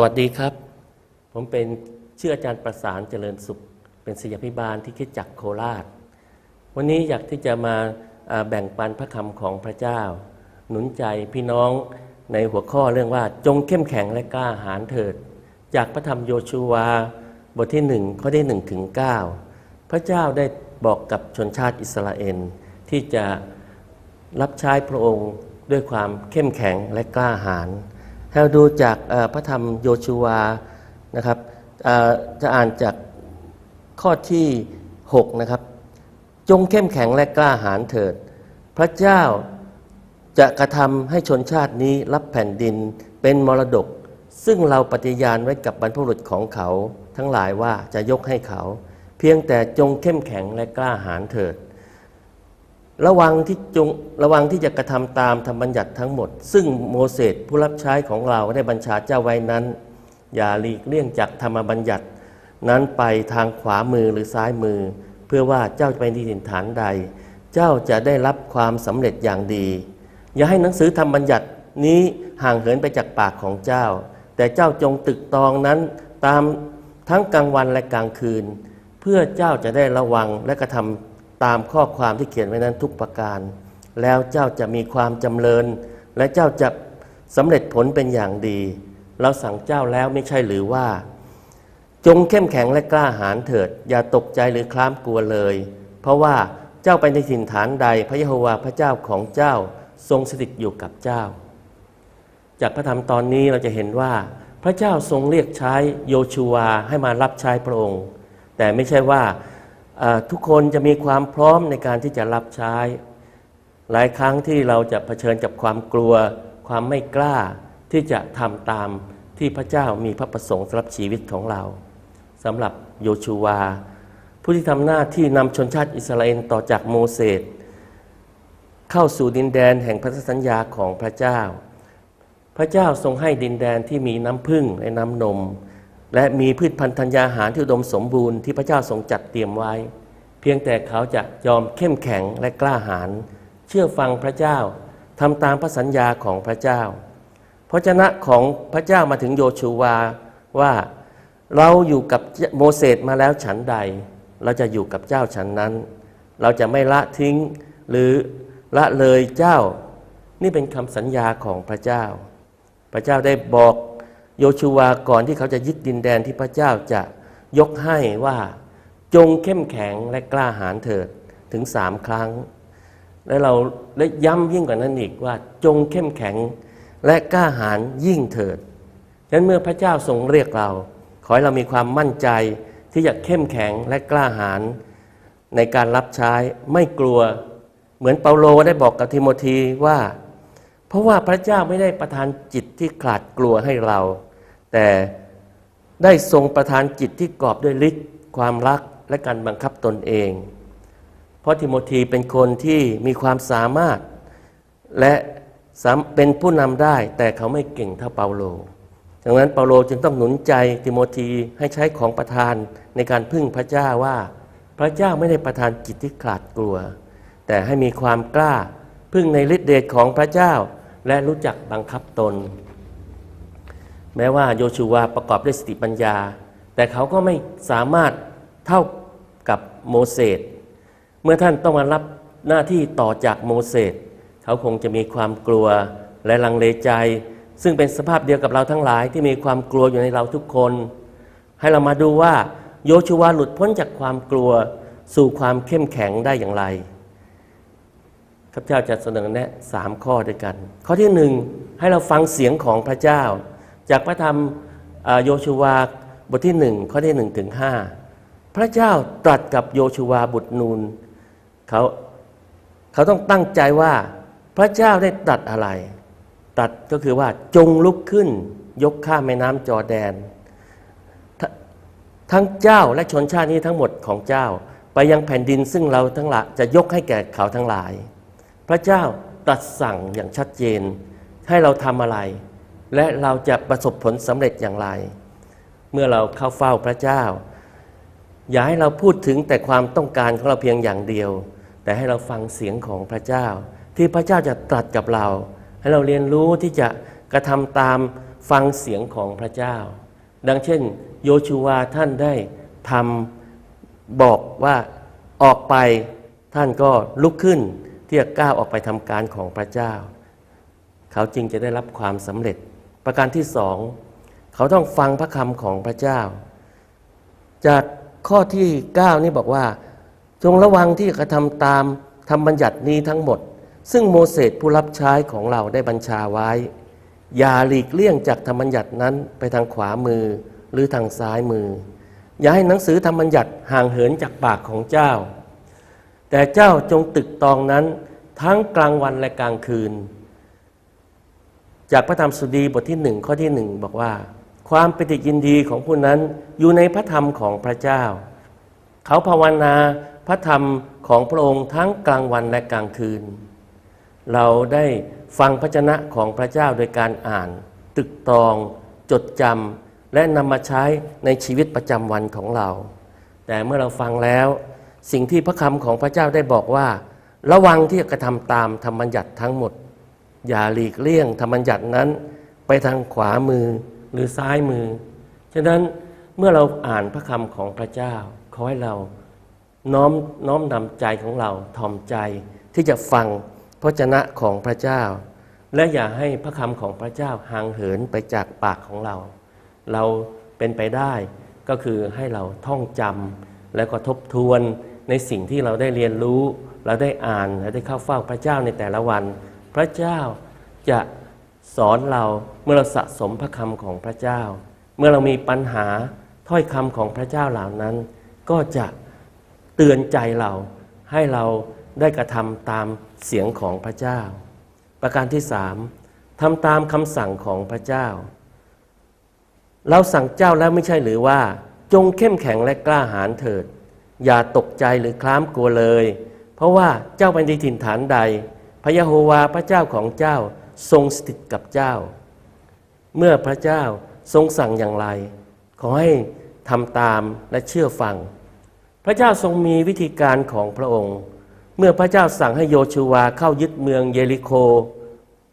สวัสดีครับ ผมเป็นชื่ออาจารย์ประสานเจริญสุข เป็นศิษยพิบาลที่คิดจักโคราช วันนี้อยากที่จะมาแบ่งปันพระคำของพระเจ้า หนุนใจพี่น้องในหัวข้อเรื่องว่าจงเข้มแข็งและกล้าหาญเถิด จากพระธรรมโยชูวา บทที่หนึ่งข้อที่หนึ่งถึงเก้าพระเจ้าได้บอกกับชนชาติอิสราเอลที่จะรับใช้พระองค์ด้วยความเข้มแข็งและกล้าหาญ ถ้าเราดูจากพระธรรมโยชูวานะครับจะอ่านจากข้อที่ 6 นะครับ จงเข้มแข็งและกล้าหาญเถิด พระเจ้าจะกระทำให้ชนชาตินี้รับแผ่นดินเป็นมรดก ซึ่งเราปฏิญาณไว้กับบรรพบุรุษของเขา ทั้งหลายว่าจะยกให้เขา เพียงแต่จงเข้มแข็งและกล้าหาญเถิด ระวังที่จงระวังที่จะกระทำตามธรรมบัญญัติทั้งหมด ซึ่งโมเสสผู้รับใช้ของเราได้บัญชาเจ้าไว้นั้น อย่าหลีกเลี่ยงจากธรรมบัญญัติ นั้นไปทางขวามือหรือซ้ายมือ เพื่อว่าเจ้าจะไปที่ถิ่นฐานใด เจ้าจะได้รับความสำเร็จอย่างดี อย่าให้หนังสือธรรมบัญญัตินี้ห่างเหินไปจากปากของเจ้า แต่เจ้าจงตึกตองนั้นตามทั้งกลางวันและกลางคืน เพื่อเจ้าจะได้ระวังและกระทำ ตามข้อความที่เขียนไว้นั้นทุกประการ แล้วเจ้าจะมีความจำเริญ และเจ้าจะสำเร็จผลเป็นอย่างดี เราสั่งเจ้าแล้วไม่ใช่หรือว่า จงเข้มแข็งและกล้าหาญเถิด อย่าตกใจหรือคลามกลัวเลย เพราะว่าเจ้าไปในถิ่นฐานใดพระยะโฮวาห์พระเจ้าของเจ้าทรงสถิตอยู่กับเจ้า จากพระธรรมตอนนี้เราจะเห็นว่า พระเจ้าทรงเรียกใช้โยชูวาให้มารับใช้พระองค์ แต่ไม่ใช่ว่า ทุกคนจะมีความพร้อมในการที่จะรับใช้ หลายครั้งที่เราจะเผชิญกับความกลัว ความไม่กล้าที่จะทำตามที่พระเจ้ามีพระประสงค์สำหรับชีวิตของเราสำหรับโยชูวา ผู้ที่ทำหน้าที่นำชนชาติอิสราเอลต่อจากโมเสสเข้าสู่ดินแดนแห่งพันธสัญญาของพระเจ้า พระเจ้าทรงให้ดินแดนที่มีน้ำพึ่งและน้ำนม และมีพืชพันธุ์ธัญญาหารที่อุดมสมบูรณ์ที่พระเจ้าทรงจัดเตรียมไว้ เพียงแต่เขาจะยอมเข้มแข็งและกล้าหาญเชื่อฟังพระเจ้าทำตามพระสัญญาของพระเจ้าพระชนะของพระเจ้ามาถึงโยชูวาว่าเราอยู่กับโมเสสมาแล้วฉันใด เราจะอยู่กับเจ้าฉันนั้น เราจะไม่ละทิ้งหรือละเลยเจ้า นี่เป็นคำสัญญาของพระเจ้า พระเจ้าได้บอก โยชูวาก่อนที่เขาจะยึดดินแดนที่พระเจ้าจะยกให้ว่าจงเข้มแข็งและกล้าหาญเถิดถึงสามครั้ง และเราได้ย้ำยิ่งกว่านั้นอีกว่าจงเข้มแข็งและกล้าหาญยิ่งเถิดฉะนั้นเมื่อพระเจ้าทรงเรียกเรา ขอให้เรามีความมั่นใจที่จะเข้มแข็งและกล้าหาญในการรับใช้ไม่กลัว เหมือนเปาโลได้บอกกับทิโมธีว่า เพราะว่าพระเจ้าไม่ได้ประทานจิตที่ขลาดกลัวให้เรา แต่ได้ทรงประทานจิตที่กรอบด้วยฤทธิ์ความรักและการบังคับตนเอง เพราะทิโมธีเป็นคนที่มีความสามารถ และเป็นผู้นำได้ แต่เขาไม่เก่งเท่าเปาโลดังนั้นเปาโลจึงต้องหนุนใจทิโมธีให้ใช้ของประทานในการพึ่งพระเจ้าว่า พระเจ้าไม่ได้ประทานจิตที่ขลาดกลัว แต่ให้มีความกล้าพึ่งในฤทธิเดชของพระเจ้าและรู้จักบังคับตน แม้ว่าโยชูวาประกอบด้วยสติปัญญา แต่เขาก็ไม่สามารถเท่ากับโมเสสเมื่อท่านต้องมารับหน้าที่ต่อจากโมเสสเขาคงจะมีความกลัวและลังเลใจ ซึ่งเป็นสภาพเดียวกับเราทั้งหลายที่มีความกลัวอยู่ในเราทุกคน ให้เรามาดูว่าโยชูวาหลุดพ้นจากความกลัวสู่ความเข้มแข็งได้อย่างไรข้าพเจ้าจะเสนอแนะสามข้อด้วยกัน ข้อที่หนึ่งให้เราฟังเสียงของพระเจ้า จากพระธรรมโยชูวาบทที่หนึ่งข้อที่หนึ่งถึงห้าพระเจ้าตรัสกับโยชูวาบุตรนูนเขาเขาต้องตั้งใจว่าพระเจ้าได้ตรัสอะไร ตรัสก็คือว่าจงลุกขึ้นยกข้ามแม่น้ำจอแดน ทั้งเจ้าและชนชาตินี้ทั้งหมดของเจ้า ไปยังแผ่นดินซึ่งเราทั้งหลายจะยกให้แก่เขาทั้งหลาย พระเจ้าตรัสสั่งอย่างชัดเจนให้เราทำอะไร และเราจะประสบผลสำเร็จอย่างไร เมื่อเราเข้าเฝ้าพระเจ้า อย่าให้เราพูดถึงแต่ความต้องการของเราเพียงอย่างเดียว แต่ให้เราฟังเสียงของพระเจ้า ที่พระเจ้าจะตรัสกับเรา ให้เราเรียนรู้ที่จะกระทำตามฟังเสียงของพระเจ้า ดังเช่น โยชูวาท่านได้ทำบอกว่าออกไปท่านก็ลุกขึ้นที่จะก้าวออกไปทำการของพระเจ้า เขาจึงจะได้รับความสำเร็จ ประการที่สองเขาต้องฟังพระคำของพระเจ้า จากข้อที่ 9 นี่บอกว่า จงระวังที่จะกระทำตามธรรมบัญญัตินี้ทั้งหมด ซึ่งโมเสสผู้รับใช้ของเราได้บัญชาไว้ อย่าหลีกเลี่ยงจากธรรมบัญญัตินั้นไปทางขวามือหรือทางซ้ายมือ อย่าให้หนังสือธรรมบัญญัติห่างเหินจากปากของเจ้า แต่เจ้าจงตึกตองนั้นทั้งกลางวันและกลางคืน จากพระธรรมสุดีบทที่หนึ่งข้อที่หนึ่งบอกว่า ความปิติยินดีของผู้นั้นอยู่ในพระธรรมของพระเจ้า เขาภาวนาพระธรรมของพระองค์ทั้งกลางวันและกลางคืน เราได้ฟังพระชนะของพระเจ้าโดยการอ่าน ตึกตรอง จดจำและนำมาใช้ในชีวิตประจำวันของเรา แต่เมื่อเราฟังแล้ว สิ่งที่พระคำของพระเจ้าได้บอกว่า ระวังที่จะกระทำตามธรรมบัญญัติทั้งหมด อย่าหลีกเลี่ยงธรรมบัญญัตินั้น ไปทางขวามือหรือซ้ายมือ ฉะนั้นเมื่อเราอ่านพระคำของพระเจ้า ขอให้เราน้อมน้อมนำใจของเราถ่อมใจที่จะฟังพระชนะของพระเจ้า และอย่าให้พระคำของพระเจ้าห่างเหินไปจากปากของเรา เราเป็นไปได้ก็คือให้เราท่องจำแล้วก็ทบทวนในสิ่งที่เราได้เรียนรู้ เราได้อ่านและได้เข้าเฝ้าพระเจ้าในแต่ละวัน ระเจ้าจะสอนเราเมื่อเราสะสมพระคำของพระเจ้า เมื่อเรามีปัญหาถ้อยคำของพระเจ้าเหล่านั้น ก็จะเตือนใจเราให้เราได้กระทำตามเสียงของพระเจ้า ประการที่สามทำตามคำสั่งของพระเจ้า เราสั่งเจ้าแล้วไม่ใช่หรือว่า จงเข้มแข็งและกล้าหาญเถิด อย่าตกใจหรือคล้ามกลัวเลย เพราะว่าเจ้าเป็นในถิ่นฐานใด พระยะโฮวาพระเจ้าของเจ้าทรงสถิตกับเจ้า เมื่อพระเจ้าทรงสั่งอย่างไร ขอให้ทำตามและเชื่อฟัง พระเจ้าทรงมีวิธีการของพระองค์ เมื่อพระเจ้าสั่งให้โยชูวาเข้ายึดเมืองเยริโค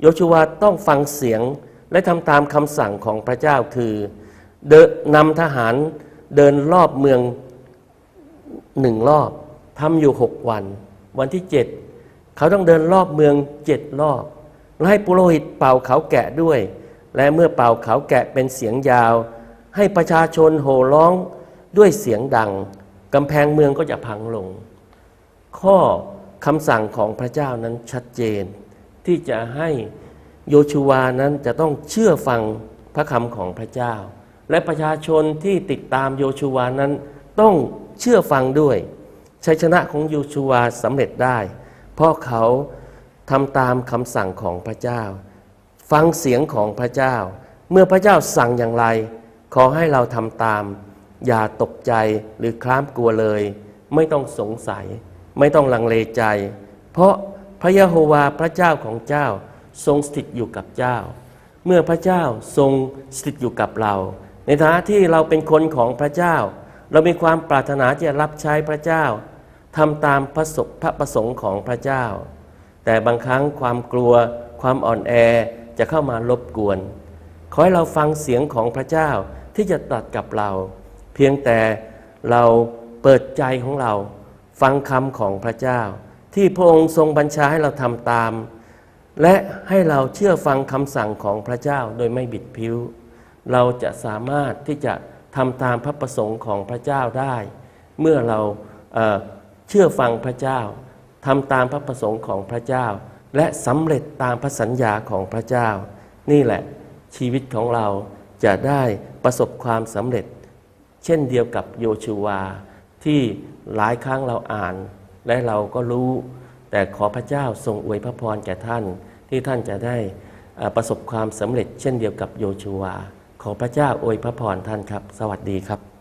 โยชูวาต้องฟังเสียงและทำตามคำสั่งของพระเจ้าคือเดินนำทหารเดินรอบเมืองหนึ่งรอบทำอยู่หกวัน วันที่เจ็ด เขาต้องเดินรอบเมืองเจ็ดรอบ และให้ปุโรหิตเป่าเขาแกะด้วย และเมื่อเป่าเขาแกะเป็นเสียงยาว ให้ประชาชนโห่ร้องด้วยเสียงดังกำแพงเมืองก็จะพังลง ข้อคำสั่งของพระเจ้านั้นชัดเจน ที่จะให้โยชูวานั้นจะต้องเชื่อฟังพระคำของพระเจ้า และประชาชนที่ติดตามโยชูวานั้นต้องเชื่อฟังด้วยชัยชนะของโยชูวาสำเร็จได้ เพราะเขาทำตามคำสั่งของพระเจ้า ฟังเสียงของพระเจ้า เมื่อพระเจ้าสั่งอย่างไร ขอให้เราทำตาม อย่าตกใจหรือคล้ามกลัวเลย ไม่ต้องสงสัย ไม่ต้องลังเลใจ เพราะพระยะโฮวาพระเจ้าของเจ้าทรงสถิตอยู่กับเจ้า เมื่อพระเจ้าทรงสถิตอยู่กับเรา ในฐานะที่เราเป็นคนของพระเจ้า เรามีความปรารถนาที่จะรับใช้พระเจ้า ทำตามพระสพระประสงค์ของพระเจ้า แต่บางครั้งความกลัว ความอ่อนแอจะเข้ามารบกวน ขอให้เราฟังเสียงของพระเจ้าที่จะตรัสกับเรา เพียงแต่เราเปิดใจของเรา ฟังคำของพระเจ้า ที่พระองค์ทรงบัญชาให้เราทำตาม และให้เราเชื่อฟังคำสั่งของพระเจ้าโดยไม่บิดผิว เราจะสามารถที่จะทำตามพระประสงค์ของพระเจ้าได้ เมื่อเราเชื่อฟังพระเจ้าทำตามพระประสงค์ของพระเจ้า และสำเร็จตามพระสัญญาของพระเจ้า นี่แหละชีวิตของเราจะได้ประสบความสำเร็จ เช่นเดียวกับโยชูวา ที่หลายครั้งเราอ่าน และเราก็รู้ แต่ขอพระเจ้าทรงอวยพระพรแก่ท่าน ที่ท่านจะได้ประสบความสำเร็จ เช่นเดียวกับโยชูวา ขอพระเจ้าอวยพระพรท่านครับ สวัสดีครับ